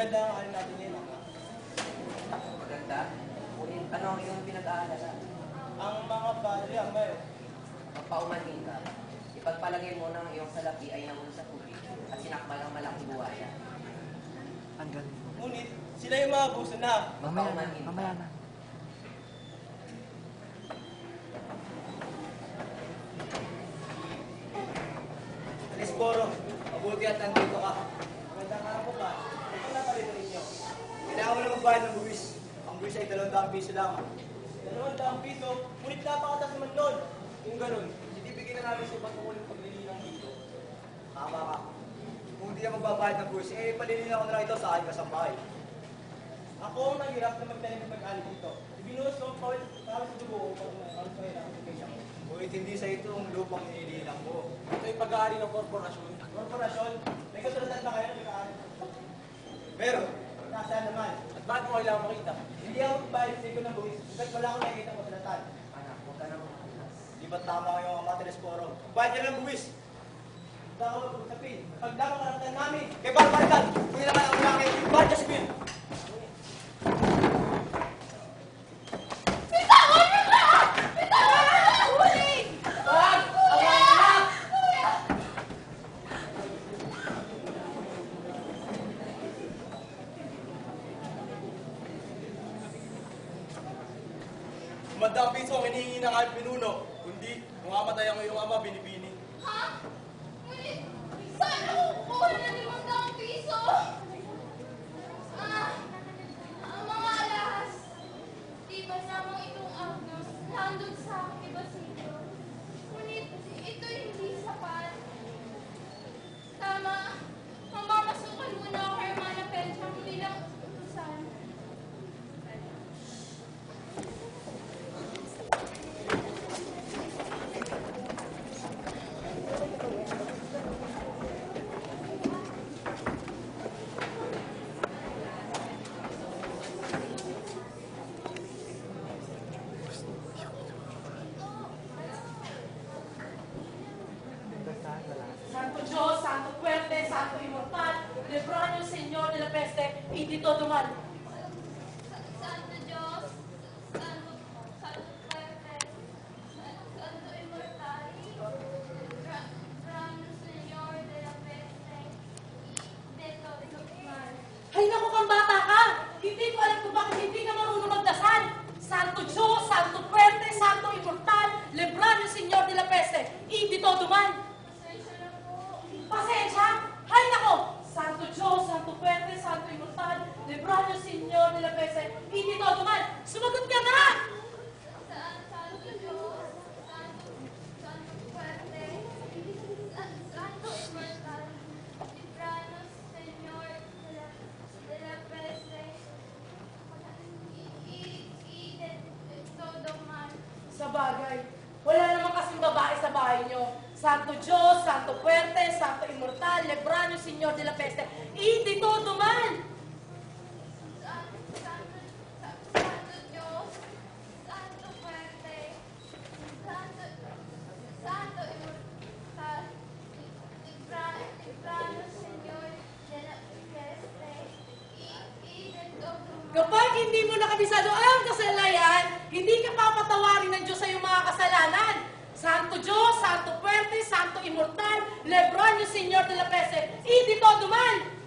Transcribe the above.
Maganda ang ano natin ah. Maganda. Ano ang iyong pinag-aalala? Ang mga padre, ang bayo. Magpaumanhin ka. Ipagpalagay mo na ang iyong salapi ay nahulog sa tubig at sinakmal ang malaking buhaya. Ang galing. Ngunit, sila yung mga abuso na. Mamaya na, mamaya na. Esporo, mabuti at nandito ka. Magandang araw ka. Ito na palito ninyo. Na magbayad ng buwis. Ang buwis ay 200 piso lamang. Dalawang daang piso, ngunit napakatas naman nun. Kung ganun, hindi bigyan na namin sa patungkulong paglilinang dito. Tama ka. Kung hindi ka magbabayad ng buwis, eh palilinaw ko na lang ito sa aking kasambahay. Ako ang naghirap na magtanim ng pag-ali dito. Ibinuhos ko ang para sa dugo upang para sa hirap sa kanya. Ngunit hindi sa ito ang lupang nilililang mo. Ito yung pag-aari ng korporasyon. Korporasyon? May kasulatan ba kayo ng pag-aari? Pero, Nasaan naman? At bakit mo kailangan makita? Hindi ako magbayad sa ikaw ng buwis. Bakit wala akong nakikita ko sulatan? Anak, huwag ka makulas. di ba tama ngayong ama Telesporo? Bayad ka ng buwis. Baka mag-usapin. Pag lang ang karapatan namin, Kay Barbaritan, hindi naman ang laki. Bayad sa bill. Bitawan mo na! Bitawan mo na! Huli! Wag! Awayan na! Madang piso hinihingi ng aming pinuno. Kundi, kung amatay ang iyong ama, binibini. Ha? Ngunit, saan ako kukuha ng limang daang piso? Ah, ang mga alahas. Di ba namang itong Agnos nandun sa aking basilyo? Ngunit, ito hindi sapat. Tama, mamamasukan muna ako kay Hermana Penchang bilang utusan. Santo Dios, Santo Fuerte, Santo Inmortal, Lebranio Señor de la Peste, y di todo mal. Santo Diyos, Santo, Santo Fuerte, Santo Inmortal, Gra- Grande Señor de la Peste, de todo mal. Hay naku kang bata ka! Hindi ko alam kung bakit hindi ka marunong magdasal. Santo Dios, Santo Fuerte, Santo Inmortal, Lebranio Señor de la Peste, y di todo mal. Pasensya na po. Pasensya! Hay nako! Santo Dios, Santo Fuerte, Santo Inmortal, Lebranio Señor de la Peste, y di todo mal. Sumagot ka na! Sa- Santo Diyos, Santo, Santo Fuerte, Sa- Santo Inmortal, Libranos, Señor de la, de la Peste, y, y, y de, de todo mal. Sa bagay, wala naman kasing babae sa bahay nyo. Santo Diyos, Santo Fuerte, Santo Inmortal, Lebranio, Señor de la Peste, di todo mal. Kapag hindi mo nakabisado ang kasalayan, hindi ka papatawarin ng Diyos sa iyong mga kasalanan. Santo Diyos, Santo Inmortal, Lebranio, Señor de la Peste, y di todo mal.